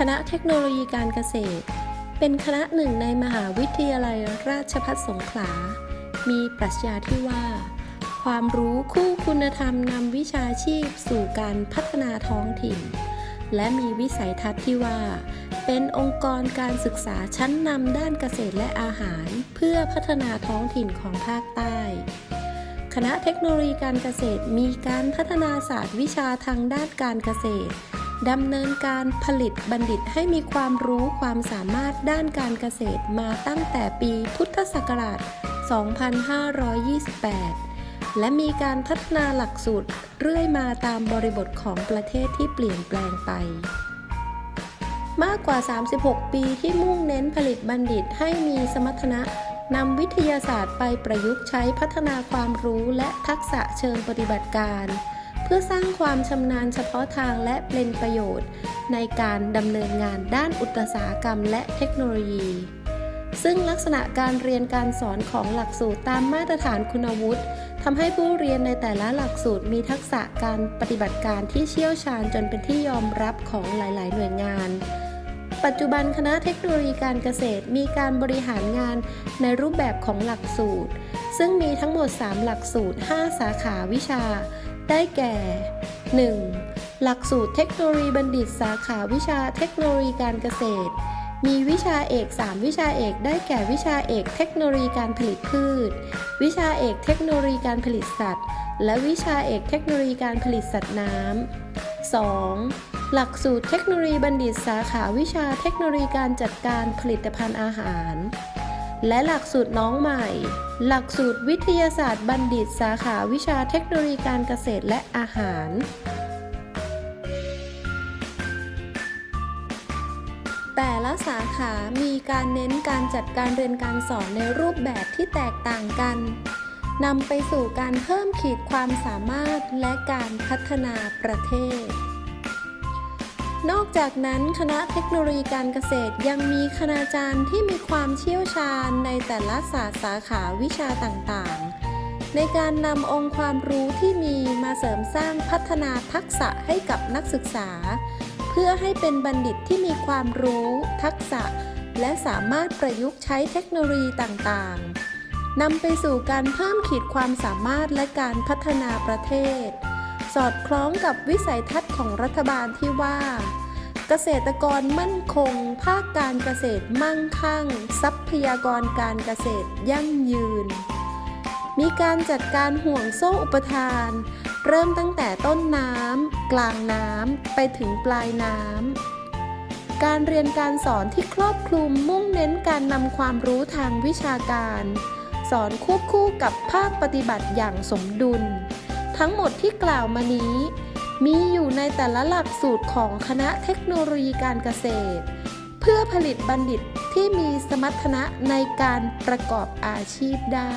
คณะเทคโนโลยีการเกษตร เป็นคณะหนึ่งในมหาวิทยาลัยราชภัฏสงขลา มีปรัชญาที่ว่า ความรู้คู่คุณธรรมนำวิชาชีพสู่การพัฒนาท้องถิ่น และมีวิสัยทัศน์ที่ว่า เป็นองค์กรการศึกษาชั้นนำด้านเกษตรและอาหาร เพื่อพัฒนาท้องถิ่นของภาคใต้คณะเทคโนโลยีการเกษตรมีการพัฒนาศาสตร์วิชาทางด้านการเกษตร ดำเนินการผลิตบัณฑิตให้มีความรู้ความสามารถด้านการเกษตรมาตั้งแต่ปีพุทธศักราช 2528 และมีการพัฒนาหลักสูตรเรื่อยมาตามบริบทของประเทศที่เปลี่ยนแปลงไป มากกว่า 36 ปีที่มุ่งเน้นผลิตบัณฑิตให้มีสมรรถนะนำวิทยาศาสตร์ไปประยุกต์ใช้พัฒนาความรู้และทักษะเชิงปฏิบัติการ เพื่อสร้างความชำนาญเฉพาะทางและเป็นประโยชน์ ในการดำเนินงานด้านอุตสาหกรรมและเทคโนโลยี ซึ่งลักษณะการเรียนการสอนของหลักสูตรตามมาตรฐานคุณวุฒิทำให้ผู้เรียนในแต่ละหลักสูตรมีทักษะการปฏิบัติการที่เชี่ยวชาญจนเป็นที่ยอมรับของหลาย ๆ หน่วยงานปัจจุบันคณะเทคโนโลยีการเกษตรมีการบริหารงานในรูปแบบของหลักสูตร ซึ่งมีทั้งหมด 3 หลักสูตร 5 สาขาวิชา ได้แก่ 1. หลักสูตรเทคโนโลยีบัณฑิตสาขาวิชาเทคโนโลยีการเกษตร มีวิชาเอก 3 วิชาเอกได้แก่วิชาเอกเทคโนโลยีการผลิตพืช วิชาเอกเทคโนโลยีการผลิตสัตว์ และวิชาเอกเทคโนโลยีการผลิตสัตว์น้ำ 2. หลักสูตรเทคโนโลยีบัณฑิตสาขาวิชาเทคโนโลยีการจัดการผลิตภัณฑ์อาหาร และหลักสูตรน้องใหม่ หลักสูตรวิทยาศาสตร์บัณฑิต สาขาวิชาเทคโนโลยีการเกษตรและอาหาร แต่ละสาขามีการเน้นการจัดการเรียนการสอนในรูปแบบที่แตกต่างกันนำไปสู่การเพิ่มขีดความสามารถและการพัฒนาประเทศ นอกจากนั้นคณะเทคโนโลยีการเกษตรยังมีคณาจารย์ที่มีความเชี่ยวชาญในแต่ละศาสตร์สาขาวิชาต่างๆ ในการนำองค์ความรู้ที่มีมาเสริมสร้างพัฒนาทักษะให้กับนักศึกษา เพื่อให้เป็นบัณฑิตที่มีความรู้ ทักษะ และสามารถประยุกต์ใช้เทคโนโลยีต่างๆนำไปสู่การเพิ่มขีดความสามารถและการพัฒนาประเทศ สอดคล้องกับวิสัยทัศน์ของรัฐบาลที่ว่า เกษตรกรมั่นคง ภาคการเกษตรมั่งคั่ง ทรัพยากรการเกษตรยั่งยืน มีการจัดการห่วงโซ่อุปทาน เริ่มตั้งแต่ต้นน้ำกลางน้ำไปถึงปลายน้ำการเรียนการสอนที่ครอบคลุมมุ่งเน้นการนำความรู้ทางวิชาการ สอนควบคู่กับภาคปฏิบัติอย่างสมดุล ทั้งหมดที่กล่าวมานี้ มีอยู่ในแต่ละหลักสูตรของคณะเทคโนโลยีการเกษตร เพื่อผลิตบัณฑิตที่มีสมรรถนะในการประกอบอาชีพได้